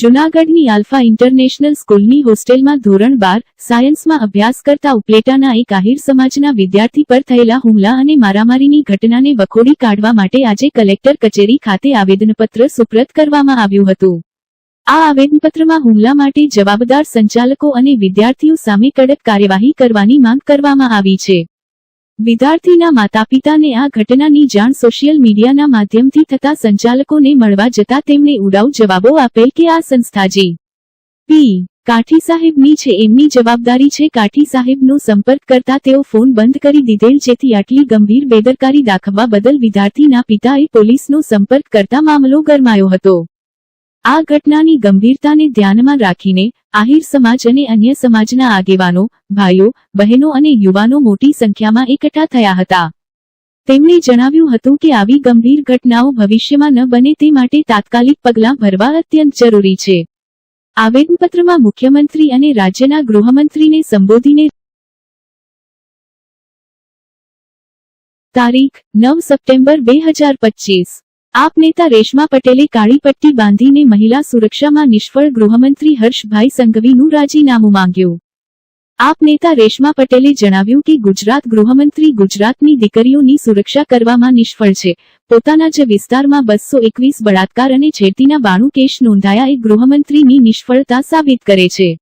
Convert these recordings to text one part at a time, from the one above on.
જૂનાગઢની alpha international સ્કૂલની હોસ્ટેલમાં ધોરણ બાર, સાયન્સમાં અભ્યાસ કરતા ઉપલેટાના એક આહિર સમાજના વિદ્યાર્થી પર થયેલા હુમલા અને મારામારીની ઘટનાને વખોડી કાઢવા માટે આજે કલેક્ટર કચેરી ખાતે આવેદનપત્ર સુપ્રત કરવામાં આવ્યું હતું. આ આવેદનપત્રમાં હુમલા માટે જવાબદાર સંચાલકો અને વિદ્યાર્થીઓ સામે કડક કાર્યવાહી કરવાની માંગ કરવામાં આવી છે. વિદ્યાર્થીના માતાપિતાને આ ઘટનાની જાણ સોશિયલ મીડિયાના માધ્યમથી થતા સંચાલકોને મળવા જતા તેમણે ઉડાઉ જવાબો આપેલ કે આ સંસ્થા જે પી. કાઠી સાહેબની છે એમની જવાબદારી છે કાઠી સાહેબનો સંપર્ક કરતા તેઓ ફોન બંધ કરી દીધેલ જેથી આટલી ગંભીર બેદરકારી દાખવવા બદલ વિદ્યાર્થીના પિતાએ પોલીસનો સંપર્ક કરતા મામલો ગરમાયો હતો. આ ઘટનાની ગંભીરતાને ધ્યાનમાં રાખીને આહિર સમાજ અને અન્ય સમાજના આગેવાનો, ભાઈઓ, બહેનો અને યુવાનો મોટી સંખ્યામાં એકઠા થયા હતા. તેમણે જણાવ્યું હતું કે આવી ગંભીર ઘટનાઓ ભવિષ્યમાં ન બને તે માટે તાત્કાલિક પગલાં ભરવા અત્યંત જરૂરી છે. આવેદનપત્રમાં મુખ્યમંત્રી અને રાજ્યના ગૃહમંત્રીને સંબોધીને તારીખ નવ સપ્ટેમ્બર બે હજાર પચીસ. આપ નેતા રેશમા પટેલે કાળી પટ્ટી બાંધીને મહિલા સુરક્ષામાં નિષ્ફળ ગૃહમંત્રી હર્ષભાઈ સંઘવીનું રાજીનામું માંગ્યું. આપ નેતા રેશમા પટેલે જણાવ્યું કે ગુજરાત ગૃહમંત્રી ગુજરાતની દીકરીઓની સુરક્ષા કરવામાં નિષ્ફળ છે. પોતાના જ વિસ્તારમાં બસો એકવીસ બળાત્કાર અને છેડતીના બાણું કેસ નોંધાયા એ ગૃહમંત્રીની નિષ્ફળતા સાબિત કરે છે.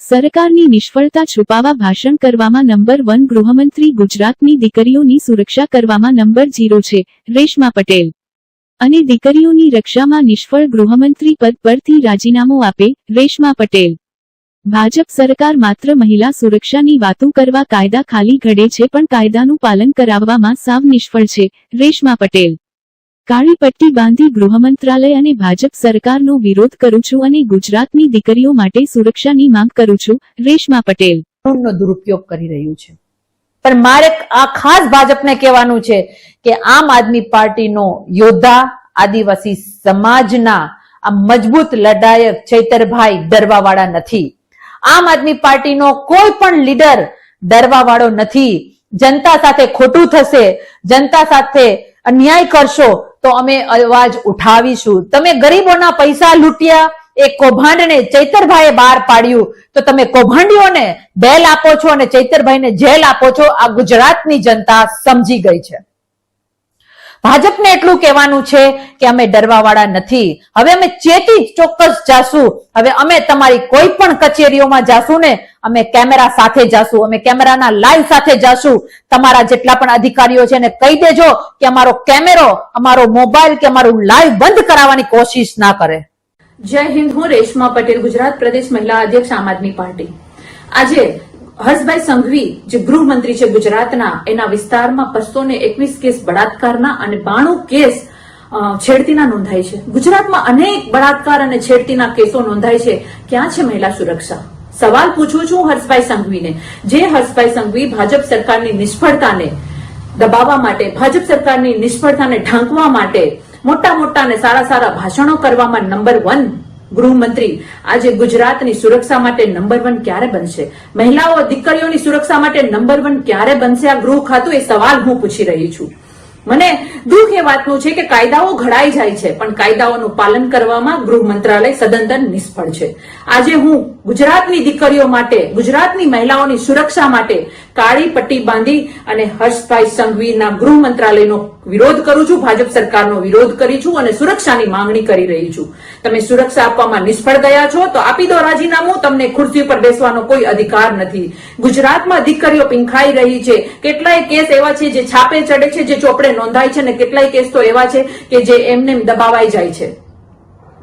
સરકારની નિષ્ફળતા છુપાવા ભાષણ કરવામાં નંબર વન ગૃહમંત્રી ગુજરાતની દીકરીઓની સુરક્ષા કરવામાં નંબર ઝીરો છે. રેશમા પટેલ અને દીકરીઓની રક્ષામાં નિષ્ફળ ગૃહમંત્રી પદ પરથી રાજીનામું આપે રેશમા પટેલ. ભાજપ સરકાર માત્ર મહિલા સુરક્ષાની વાતો કરવા કાયદા ખાલી ઘડે છે પણ કાયદાનું પાલન કરાવવામાં સાવ નિષ્ફળ છે, રેશમા પટેલ. કાળી પટ્ટી બાંધી ગૃહમંત્રાલય અને ભાજપ સરકારનો વિરોધ કરું છું અને ગુજરાતની દીકરીઓ માટે સુરક્ષાની માંગ કરું છું, રેશમા પટેલ. દુરુપયોગ કરી રહ્યું છે. પણ મારે આ ખાસ ભાજપને કહેવાનું છે કે આમ આદમી પાર્ટીનો યોદ્ધા આદિવાસી સમાજના આ મજબૂત લડાયક ચૈતરભાઈ ડરવાવાળા નથી. આમ આદમી પાર્ટીનો કોઈ પણ લીડર ડરવાવાળો નથી. જનતા સાથે ખોટું થશે, જનતા સાથે અન્યાય કરશો તો અમે અવાજ ઉઠાવીશું. તમે ગરીબોના પૈસા લૂંટ્યા, એ કૌભાંડને ચૈતરભાઈએ બહાર પાડ્યું, તો તમે કૌભાંડીઓને બેલ આપો છો અને ચૈતરભાઈને જેલ આપો છો, આ ગુજરાતની જનતા સમજી ગઈ છે. ભાજપને એટલું કહેવાનું છે કે અમે ડરવાવાળા નથી. હવે અમે ચેતી ચોક્કસ જાશું. હવે અમે તમારી કોઈ પણ કચેરીઓમાં જાશું ને, અમે કેમેરા સાથે જાશું. અમે કેમેરાના લાઈવ સાથે જાશું. તમારા જેટલા પણ અધિકારીઓ છે એને કહી દેજો કે અમારો કેમેરો, અમારો મોબાઈલ કે અમારું લાઈવ બંધ કરાવવાની કોશિશ ના કરે. જય હિન્દ, હું રેશમા પટેલ, ગુજરાત પ્રદેશ મહિલા અધ્યક્ષ આમ આદમી પાર્ટી. આજે હર્ષભાઈ સંઘવી, જે ગૃહમંત્રી છે ગુજરાતના, એના વિસ્તારમાં બસો ને એકવીસ કેસ બળાત્કારના અને બાણું કેસ છેડતીના નોંધાય છે. ગુજરાતમાં અનેક બળાત્કાર અને છેડતીના કેસો નોંધાય છે. ક્યાં છે મહિલા સુરક્ષા? સવાલ પૂછું છું હર્ષભાઈ સંઘવીને. જે હર્ષભાઈ સંઘવી ભાજપ સરકારની નિષ્ફળતાને દબાવવા માટે, ભાજપ સરકારની નિષ્ફળતાને ઢાંકવા માટે મોટા મોટા અને સારા સારા ભાષણો કરવામાં નંબર વન ગૃહમંત્રી, આજે ગુજરાતની સુરક્ષા માટે નંબર વન ક્યારે બનશે? મહિલાઓ દીકરીઓની સુરક્ષા માટે નંબર વન ક્યારે બનશે? આ ગૃહ ખાતું એ સવાલ હું પૂછી રહી છું. મને દુઃખ એ વાતનું છે કે કાયદાઓ ઘડાઈ જાય છે, પણ કાયદાઓનું પાલન કરવામાં ગૃહ મંત્રાલય સદંતર નિષ્ફળ છે. આજે હું ગુજરાતની દીકરીઓ માટે, ગુજરાતની મહિલાઓની સુરક્ષા માટે કાળી પટ્ટી બાંધી અને હર્ષભાઈ સંઘવીના ગૃહ મંત્રાલયનો વિરોધ કરું છું, ભાજપ સરકારનો વિરોધ કરી છું અને સુરક્ષાની માંગણી કરી રહી છું. તમે સુરક્ષા આપવામાં નિષ્ફળ ગયા છો, તો આપી દો રાજીનામું. તમને ખુરશી ઉપર બેસવાનો કોઈ અધિકાર નથી. ગુજરાતમાં દીકરીઓ પીંખાઈ રહી છે. કેટલાય કેસ એવા છે જે છાપે ચડે છે, જે ચોપડે નોંધાય છે અને કેટલાય કેસ તો એવા છે કે જે એમને દબાવાઈ જાય છે.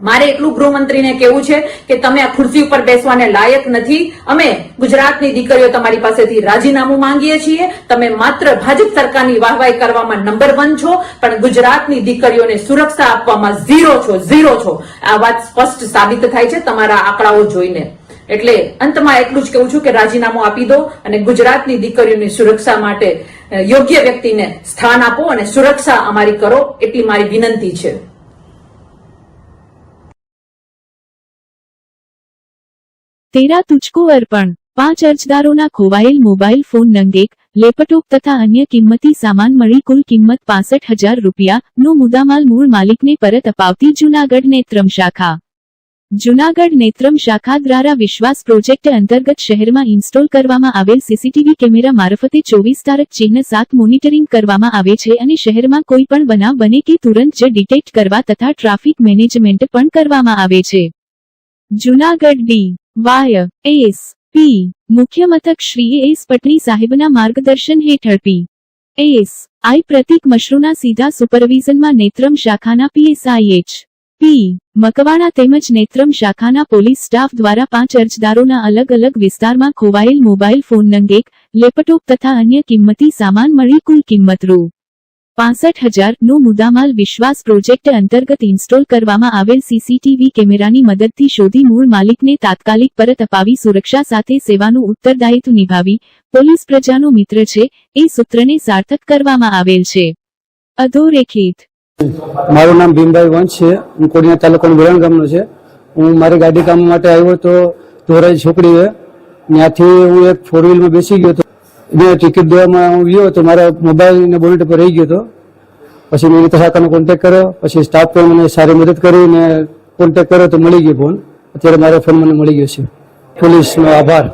મારે એટલું ગૃહમંત્રીને કેવું છે કે તમે આ ખુરશી ઉપર બેસવાને લાયક નથી. અમે ગુજરાતની દીકરીઓ તમારી પાસેથી રાજીનામું માંગીએ છીએ. તમે માત્ર ભાજપ સરકારની વાહવાઈ કરવામાં નંબર વન છો, પણ ગુજરાતની દીકરીઓને સુરક્ષા આપવામાં ઝીરો છો ઝીરો છો. આ વાત સ્પષ્ટ સાબિત થાય છે તમારા આંકડાઓ જોઈને. એટલે અંતમાં એટલું જ કહું છું કે રાજીનામું આપી દો અને ગુજરાતની દીકરીઓની સુરક્ષા માટે યોગ્ય વ્યક્તિને સ્થાન આપો અને સુરક્ષા અમારી કરો, એટલી મારી વિનંતી છે. તેરા તુચકો અર્પણ પાંચ અરજદારોના ખોવાયેલ મોબાઈલ ફોન નંગેક, લેપટોપ તથા અન્ય કિંમતી સામાન મળી કુલ કિંમત પાસઠ હજાર રૂપિયાનો મુદામાલ મૂળ માલિકને પરત અપાવતી જૂનાગઢ નેત્રમ શાખા. જુનાગઢ નેત્રમ શાખા દ્વારા વિશ્વાસ પ્રોજેક્ટ અંતર્ગત શહેરમાં ઇન્સ્ટોલ કરવામાં આવેલ સીસીટીવી કેમેરા મારફતે ચોવીસ તારક ચિહ્ન સાત મોનિટરિંગ કરવામાં આવે છે અને શહેરમાં કોઈ પણ બનાવ બને કે તુરંત જ ડિટેક્ટ કરવા તથા ટ્રાફિક મેનેજમેન્ટ પણ કરવામાં આવે છે. Junagadh D. Y, S, P મુખ્ય મથક શ્રી એસ પટણી સાહેબના માર્ગદર્શન હેઠળ પી, એસ, આઈ પ્રતિક મશરૂના સીધા સુપરવિઝનમાં નેત્રમ શાખાના પીએસઆઈએચ પી, મકવાણા તેમજ નેત્રમ શાખાના પોલીસ સ્ટાફ દ્વારા પાંચ અરજદારોના અલગ અલગ વિસ્તારમાં ખોવાયેલ મોબાઈલ ફોન નંગ લેપટોપ તથા અન્ય કિંમતી સામાન મળી કુલ કિંમત રૂ. પાસઠ હજાર નો મુદ્દામાલ વિશ્વાસ પ્રોજેક્ટ અંતર્ગત ઇન્સ્ટોલ કરવામાં આવેલ સીસીટીવી કેમેરાની મદદથી શોધી મૂળ માલિકને તાત્કાલિક પરત અપાવી સુરક્ષા સાથે સેવાનું ઉત્તરદાયિત્વ નિભાવી પોલીસ પ્રજાનો મિત્ર છે, એ સૂત્રને સાર્થક કરવામાં આવેલ છે. અધોરેખિત. મારું નામ ભીમભાઈ વંશ છે, હું કોડિયા તાલુકાનું વેરણ ગામનો છે. હું મારી ગાડી કામ માટે આવ્યો તો ધોરાઈ છોકરીએ ત્યાંથી હું એક ફોર વ્હીલમાં બેસી ગયો હતો ટિકિટ દેવામાં હું ગયો તો મારા મોબાઈલ ને બોનેટ પર રહી ગયો હતો પછી મેં નીતા શાખાનો કોન્ટેક કર્યો, પછી સ્ટાફ પણ મને સારી મદદ કરી ને કોન્ટેક કર્યો તો મળી ગયો ફોન અત્યારે મારો ફોન મને મળી ગયો છે. પોલીસનો આભાર.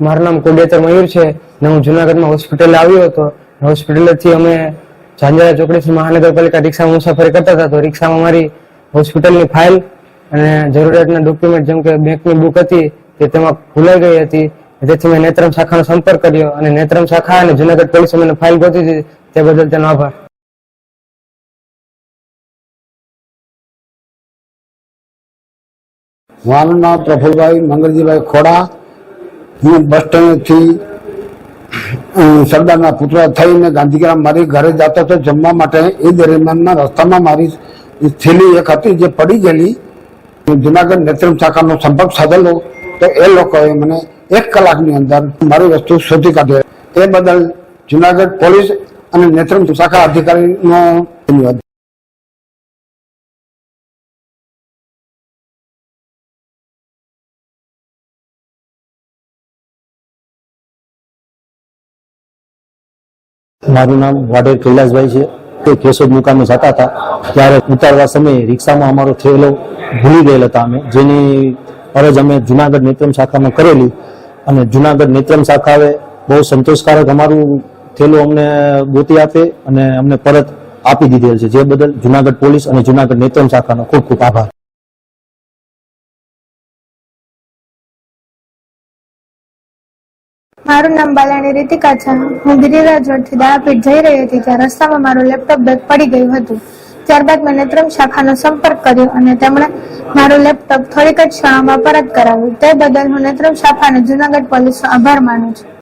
મારું નામ કોડેતર મયુર છે ને હું જુનાગઢમાં હોસ્પિટલ આવ્યો હતો. હોસ્પિટલથી અમે ઝાંઝરા ચોકડીથી મહાનગરપાલિકા રિક્ષામાં મુસાફરી કરતા હતા. તો રિક્ષામાં મારી હોસ્પિટલની ફાઇલ અને જરૂરિયાતના ડોક્યુમેન્ટ, જેમ કે બેંકની બુક હતી, તે તેમાં ભૂલાઈ ગઈ હતી. તેથી મેં નેત્રમ શાખાનો સંપર્ક કર્યો અને નેત્રમ શાખા અને જુનાગઢ પોલીસે મને ફાઇલ ગોતી દીધી તે બદલ તેનો આભાર. મારું નામ પ્રફુલભાઈ મંગળજીભાઈ ખોડા. હું બસ સ્ટેન્ડથી સરદારના પુત્ર થઈને ગાંધીગ્રામ મારી ઘરે જતો હતો જમવા માટે. એ દરમિયાનમાં રસ્તામાં મારી થેલી એક હતી જે પડી ગયેલી. જુનાગઢ નેત્રમ શાખાનો સંપર્ક સાધેલો. તો એ લોકોએ મને એક કલાકની અંદર મારી વસ્તુ શોધી કાઢી. એ બદલ જુનાગઢ પોલીસ અને નેત્રમ શાખા અધિકારીનો ધન્યવાદ. મારું નામ વાડેર કૈલાસભાઈ છે. તે કેશોદ મુકામે જતા હતા. ત્યારે ઉતારવા સમયે રિક્ષામાં અમારો થયેલો ભૂલી ગયેલા હતા અમે. જેની ફરજ અમે જુનાગઢ નેત્રમ શાખામાં કરેલી. અને જુનાગઢ નેત્રમ શાખાએ બહુ સંતોષકારક અમારું થેલું અમને ગોતી આપે અને અમને પરત આપી દીધેલ છે. જે બદલ જુનાગઢ પોલીસ અને જુનાગઢ નેત્રમ શાખાનો ખૂબ ખૂબ આભાર. મારું નામ બાલાણી રીતિકા છે. હું ગિરિરાજ રોડથી દાણાપીઠ જઈ રહી હતી ત્યાં રસ્તામાં મારું લેપટોપ બેગ પડી ગયું હતું. ત્યારબાદ મેં નેત્રમ શાખાનો સંપર્ક કર્યો અને તેમણે મારું લેપટોપ થોડીક જ ક્ષણોમાં પરત કરાવ્યું. તે બદલ હું નેત્રમ શાખા અને જુનાગઢ પોલીસનો આભાર માનું છું.